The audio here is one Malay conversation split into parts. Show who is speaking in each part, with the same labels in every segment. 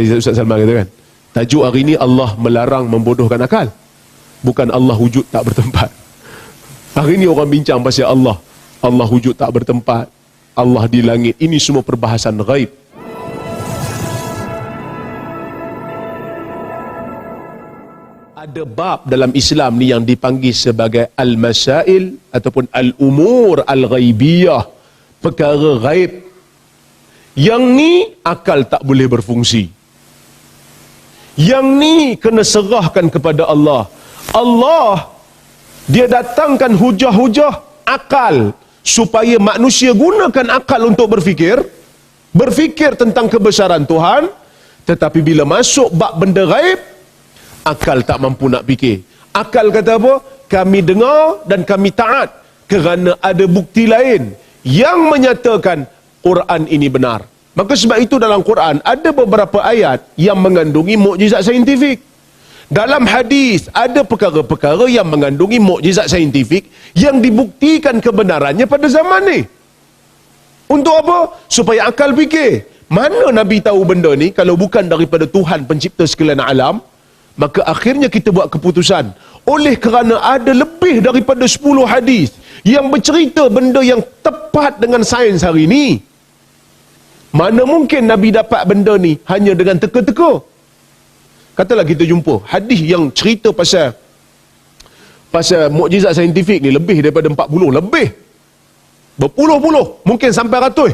Speaker 1: Tadi Ustaz Salman kata kan. Tajuk hari ni Allah melarang membodohkan akal. Bukan Allah wujud tak bertempat. Hari ni orang bincang pasal Allah. Allah wujud tak bertempat. Allah di langit. Ini semua perbahasan gaib. Ada bab dalam Islam ni yang dipanggil sebagai al-masail ataupun al-umur al-ghaibiyah. Perkara gaib. Yang ni akal tak boleh berfungsi. Yang ni kena serahkan kepada Allah. Allah dia datangkan hujah-hujah akal supaya manusia gunakan akal untuk berfikir, berfikir tentang kebesaran Tuhan, tetapi bila masuk bab benda gaib, akal tak mampu nak fikir. Akal kata apa? Kami dengar dan kami taat kerana ada bukti lain yang menyatakan Quran ini benar. Maka sebab itu dalam Quran ada beberapa ayat yang mengandungi mukjizat saintifik. Dalam hadis ada perkara-perkara yang mengandungi mukjizat saintifik yang dibuktikan kebenarannya pada zaman ni. Untuk apa? Supaya akal fikir. Mana Nabi tahu benda ni kalau bukan daripada Tuhan pencipta sekalian alam? Maka akhirnya kita buat keputusan. Oleh kerana ada lebih daripada 10 hadis yang bercerita benda yang tepat dengan sains hari ini. Mana mungkin Nabi dapat benda ni hanya dengan teka-teka? Katalah kita jumpa hadis yang cerita pasal pasal mukjizat saintifik ni lebih daripada 40, lebih. Berpuluh-puluh, mungkin sampai ratus.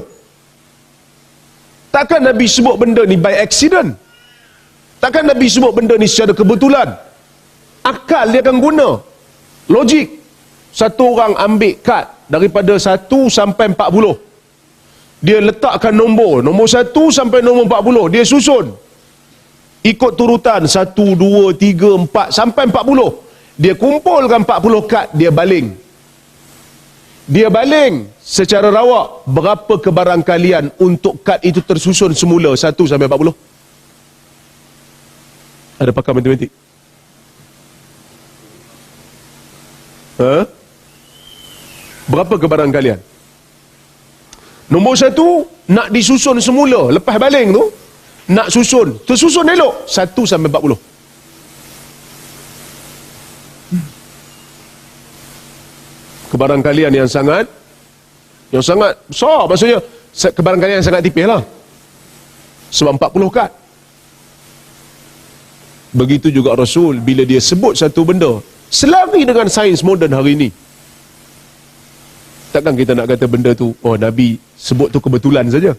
Speaker 1: Takkan Nabi sebut benda ni by accident? Takkan Nabi sebut benda ni secara kebetulan? Akal dia akan guna. Logik. Satu orang ambil kad daripada 1 sampai 40. Dia letakkan nombor. Nombor 1 sampai nombor 40. Dia susun. Ikut turutan. 1, 2, 3, 4 sampai 40 dia kumpulkan 40 kad dia baling. Dia baling secara rawak berapa kebarangkalian untuk kad itu tersusun semula. 1 sampai 40 ada pakar matematik? Ha? berapa kebarangkalian nombor 1 nak disusun semula. Lepas baling tu nak susun. Tersusun elok. 1 sampai 40 kebarangkalian yang sangat yang sangat besar. Maksudnya kebarangkalian yang sangat tipis lah. Sebab 40 kad. Begitu juga Rasul bila dia sebut satu benda selari dengan sains moden hari ini takkan kita nak kata benda tu oh Nabi sebut tu kebetulan saja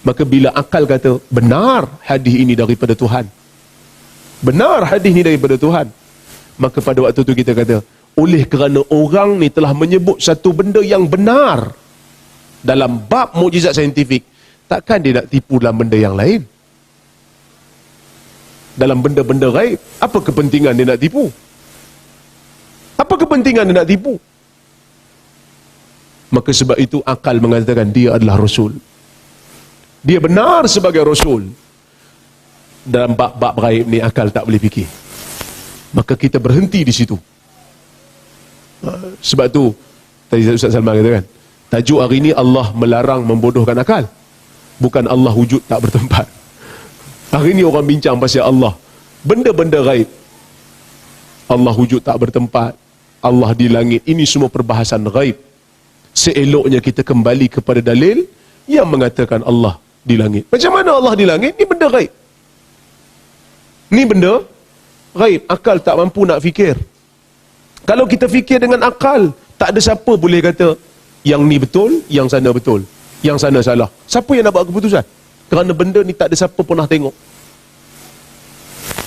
Speaker 1: Maka bila akal kata, benar hadis ini daripada Tuhan. Benar hadis ini daripada Tuhan. Maka pada waktu itu kita kata, oleh kerana orang ni telah menyebut satu benda yang benar dalam bab mukjizat saintifik, takkan dia nak tipu dalam benda yang lain? Dalam benda-benda gaib, apa kepentingan dia nak tipu? Apa kepentingan dia nak tipu? Maka sebab itu akal mengatakan dia adalah Rasul. Dia benar sebagai rasul. Dalam bab-bab gaib ni akal tak boleh fikir. Maka kita berhenti di situ. Sebab tu tadi Ustaz Salman kata kan tajuk hari ni Allah melarang membodohkan akal. Bukan Allah wujud tak bertempat. Hari ni orang bincang pasal Allah. Benda-benda gaib Allah wujud tak bertempat. Allah di langit. Ini semua perbahasan gaib seeloknya kita kembali kepada dalil yang mengatakan Allah di langit. Macam mana Allah di langit? Ini benda gaib. Ini benda gaib. Akal tak mampu nak fikir. Kalau kita fikir dengan akal, tak ada siapa boleh kata yang ni betul, yang sana betul. Yang sana salah. Siapa yang nak buat keputusan? Kerana benda ni tak ada siapa pernah tengok.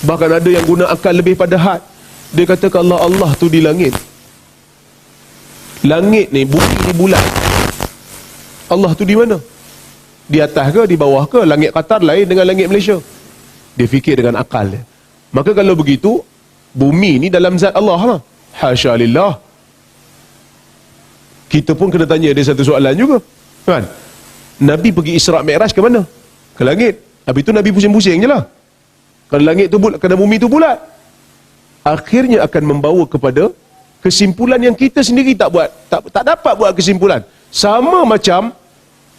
Speaker 1: Bahkan ada yang guna akal lebih pada had. Dia kata kalau Allah tu di langit. Langit ni, bumi ni bulat. Allah tu di mana? di atas ke di bawah ke? Langit Qatar lain dengan langit Malaysia. Dia fikir dengan akal dia. Maka kalau begitu bumi ni dalam zat Allah lah hasya lillah. Kita pun kena tanya dia satu soalan juga kan? Nabi pergi Isra' Mi'raj ke mana? Ke langit. Habis tu Nabi pusing-pusing je lah. Kalau langit tu bulat kerana bumi tu bulat akhirnya akan membawa kepada kesimpulan yang kita sendiri tak buat tak, tak dapat buat kesimpulan. Sama macam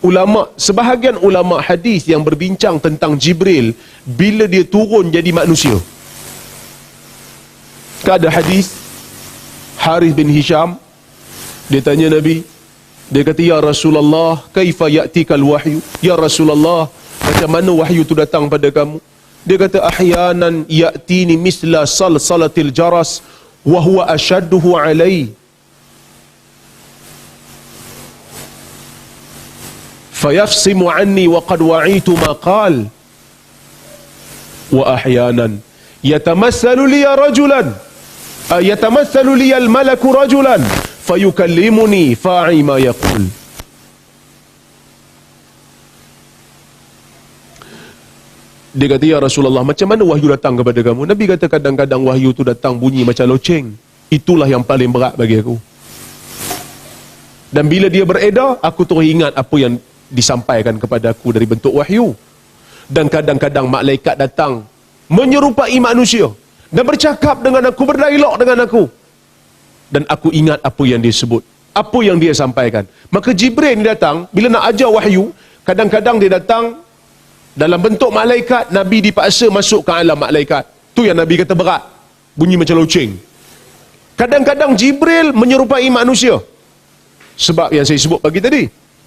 Speaker 1: ulama sebahagian ulama hadis yang berbincang tentang Jibril bila dia turun jadi manusia. Kan ada hadis? Harith bin Hisham dia tanya Nabi dia kata ya Rasulullah kaifa ya'tikal wahyu? Ya Rasulullah macam mana wahyu tu datang pada kamu? Dia kata ahyanan ya'tini misla salsalatil jaras وهو أشده عليه. فيفصم عني وقد وعيت ما قال. وأحيانا يتمثل لي رجلا يتمثل لي الملك رجلا فيكلمني فاعي ما يقول. Dia kata, Ya Rasulullah, macam mana wahyu datang kepada kamu? Nabi kata, kadang-kadang wahyu tu datang bunyi macam loceng. Itulah yang paling berat bagi aku. Dan bila dia beredar, aku terus ingat apa yang disampaikan kepada aku dari bentuk wahyu. Dan kadang-kadang malaikat datang menyerupai manusia dan bercakap dengan aku, berdialog dengan aku. Dan aku ingat apa yang dia sebut. Apa yang dia sampaikan. Maka Jibril ni datang, bila nak ajar wahyu, kadang-kadang dia datang dalam bentuk malaikat, Nabi dipaksa masuk ke alam malaikat. Tu yang Nabi kata berat. Bunyi macam loceng. Kadang-kadang Jibril menyerupai manusia. Sebab yang saya sebut pagi tadi.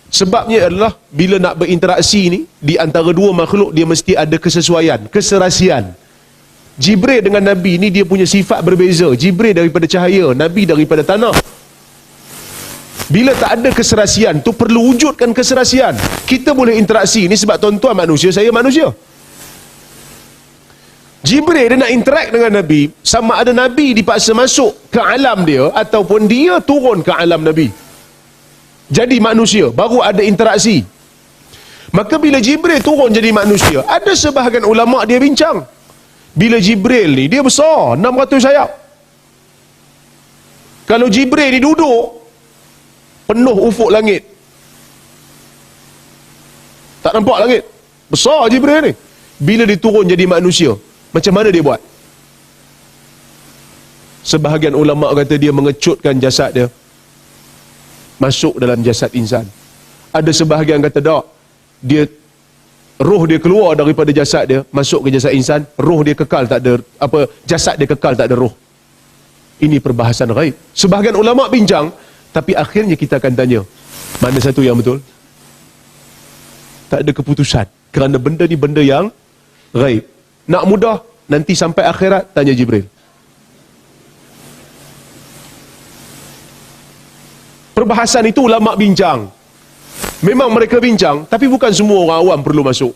Speaker 1: Sebabnya adalah bila nak berinteraksi ni, di antara dua makhluk, dia mesti ada kesesuaian, keserasian. Jibril dengan Nabi ni dia punya sifat berbeza. Jibril daripada cahaya, Nabi daripada tanah. Bila tak ada keserasian, tu perlu wujudkan keserasian. Kita boleh interaksi ni sebab tuan-tuan manusia, saya manusia. Jibril dia nak interact dengan Nabi, sama ada Nabi dipaksa masuk ke alam dia ataupun dia turun ke alam Nabi. Jadi manusia, baru ada interaksi. Maka bila Jibril turun jadi manusia, ada sebahagian ulama dia bincang bila Jibril ni dia besar 600 sayap kalau Jibril ni duduk penuh ufuk langit. Tak nampak langit. Besar Jibril ni. Bila dia turun jadi manusia macam mana dia buat? Sebahagian ulama kata dia mengecutkan jasad dia. Masuk dalam jasad insan. Ada sebahagian kata tak dia roh dia keluar daripada jasad dia masuk ke jasad insan roh dia kekal tak ada apa jasad dia kekal tak ada roh ini perbahasan gaib. Sebahagian ulama bincang tapi akhirnya kita akan tanya mana satu yang betul tak ada keputusan kerana benda ni benda yang gaib nak mudah nanti sampai akhirat tanya Jibril perbahasan itu ulama bincang Memang mereka bincang, tapi bukan semua orang awam perlu masuk.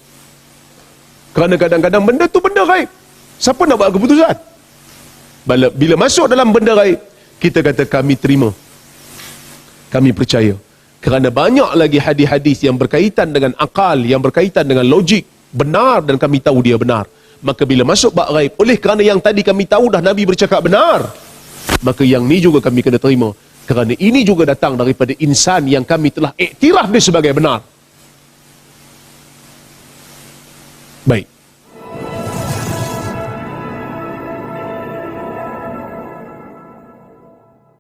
Speaker 1: Kerana kadang-kadang benda tu benda gaib. Siapa nak buat keputusan? Bila, masuk dalam benda gaib, kita kata kami terima. Kami percaya. Kerana banyak lagi hadis-hadis yang berkaitan dengan akal, yang berkaitan dengan logik, benar dan kami tahu dia benar. Maka bila masuk bak gaib, oleh kerana yang tadi kami tahu dah Nabi bercakap benar, maka yang ni juga kami kena terima kerana ini juga datang daripada insan yang kami telah iktiraf dia sebagai benar. Baik.